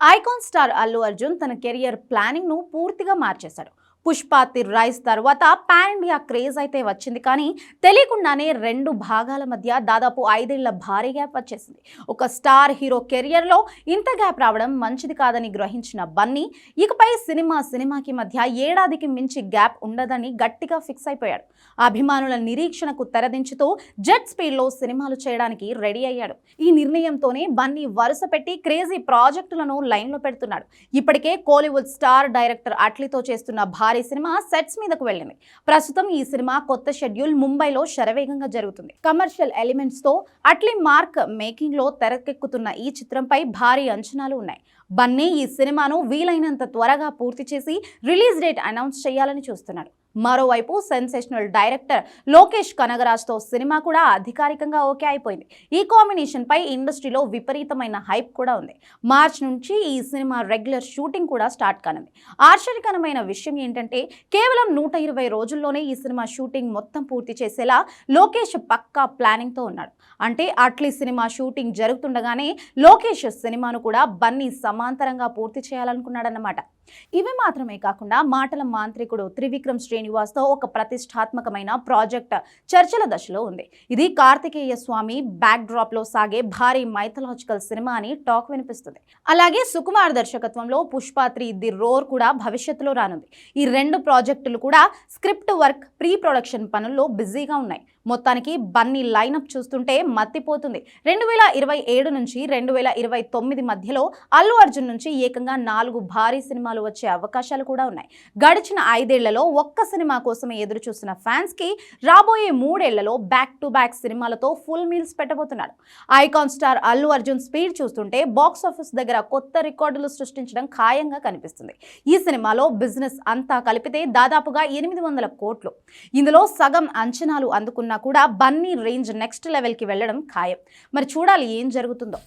Icon star Allu Arjun తన career ప్లానింగ్ను పూర్తిగా మార్చేశాడు. పుష్పాతి రైస్ తర్వాత పాన్ ఇండియా క్రేజ్ అయితే వచ్చింది. కానీ తెలియకుండానే రెండు భాగాల మధ్య దాదాపు ఐదేళ్ళ భారీ గ్యాప్ వచ్చేసింది. ఒక స్టార్ హీరో కెరియర్లో ఇంత గ్యాప్ రావడం మంచిది కాదని గ్రహించిన బన్నీ ఇకపై సినిమా సినిమాకి మధ్య ఏడాదికి మించి గ్యాప్ ఉండదని గట్టిగా ఫిక్స్ అయిపోయాడు. అభిమానుల నిరీక్షణకు తెరదించుతూ జెట్ స్పీడ్లో సినిమాలు చేయడానికి రెడీ అయ్యాడు. ఈ నిర్ణయంతోనే బన్నీ వరుస పెట్టి క్రేజీ ప్రాజెక్టులను లైన్లో పెడుతున్నాడు. ఇప్పటికే కోలీవుడ్ స్టార్ డైరెక్టర్ అట్లీతో చేస్తున్న భారీ సినిమా సెట్స్ మీదకు వెళ్ళింది. ప్రస్తుతం ఈ సినిమా కొత్త షెడ్యూల్ ముంబైలో శరవేగంగా జరుగుతుంది. కమర్షియల్ ఎలిమెంట్స్తో అట్లీ మార్క్ మేకింగ్లో తెరకెక్కుతున్న ఈ చిత్రంపై భారీ అంచనాలు ఉన్నాయి. బన్నీ ఈ సినిమాను వీలైనంత త్వరగా పూర్తి చేసి రిలీజ్ డేట్ అనౌన్స్ చేయాలని చూస్తున్నాడు. మరోవైపు సెన్సేషనల్ డైరెక్టర్ లోకేష్ కనగరాజ్తో సినిమా కూడా అధికారికంగా ఓకే అయిపోయింది. ఈ కాంబినేషన్ పై ఇండస్ట్రీలో విపరీతమైన హైప్ కూడా ఉంది. మార్చ్ నుంచి ఈ సినిమా రెగ్యులర్ షూటింగ్ కూడా స్టార్ట్ కానుంది. ఆశ్చర్యకరమైన విషయం ఏంటంటే కేవలం నూట ఇరవై రోజుల్లోనే ఈ సినిమా షూటింగ్ మొత్తం పూర్తి చేసేలా లోకేష్ పక్కా ప్లానింగ్తో ఉన్నాడు. అంటే అట్లీ సినిమా షూటింగ్ జరుగుతుండగానే లోకేష్ సినిమాను కూడా బన్నీ సమాంతరంగా పూర్తి చేయాలనుకున్నాడన్నమాట. ఇవి మాత్రమే కాకుండా మాటల మాంత్రికుడు త్రివిక్రమ్ శ్రీనివాస్తో ఒక ప్రతిష్టాత్మకమైన ప్రాజెక్ట్ చర్చల దశలో ఉంది. ఇది కార్తికేయ స్వామి బ్యాక్ డ్రాప్లో సాగే భారీ మైథలాజికల్ సినిమా అని టాక్ వినిపిస్తుంది. అలాగే సుకుమార్ దర్శకత్వంలో పుష్ప త్రీ ది రోర్ కూడా భవిష్యత్తులో రానుంది. ఈ రెండు ప్రాజెక్టులు కూడా స్క్రిప్ట్ వర్క్ ప్రీ ప్రొడక్షన్ పనుల్లో బిజీగా ఉన్నాయి. మొత్తానికి బన్నీ లైనప్ చూస్తుంటే మత్తిపోతుంది. రెండు వేల ఇరవై ఏడు నుంచి రెండు వేల ఇరవై తొమ్మిది మధ్యలో అల్లు అర్జున్ నుంచి ఏకంగా నాలుగు భారీ సినిమాలు వచ్చే అవకాశాలు కూడా ఉన్నాయి. గడిచిన ఐదేళ్ళలో ఒక్క సినిమా కోసమే ఎదురు చూస్తున్న ఫ్యాన్స్కి రాబోయే మూడేళ్ళలో బ్యాక్ టు బ్యాక్ సినిమాలతో full meals పెట్టబోతున్నాడు icon star Allu Arjun speed చూస్తుంటే బాక్స్ ఆఫీస్ దగ్గర కొత్త రికార్డులు సృష్టించడం ఖాయంగా కనిపిస్తుంది. ఈ సినిమాలో బిజినెస్ అంతా కలిపితే దాదాపుగా ఎనిమిది వందల కోట్లు. ఇందులో సగం అంచనాలు అందుకున్నా కూడా బన్నీ రేంజ్ నెక్స్ట్ లెవెల్కి వెళ్ళడం ఖాయం. మరి చూడాలి ఏం జరుగుతుందో.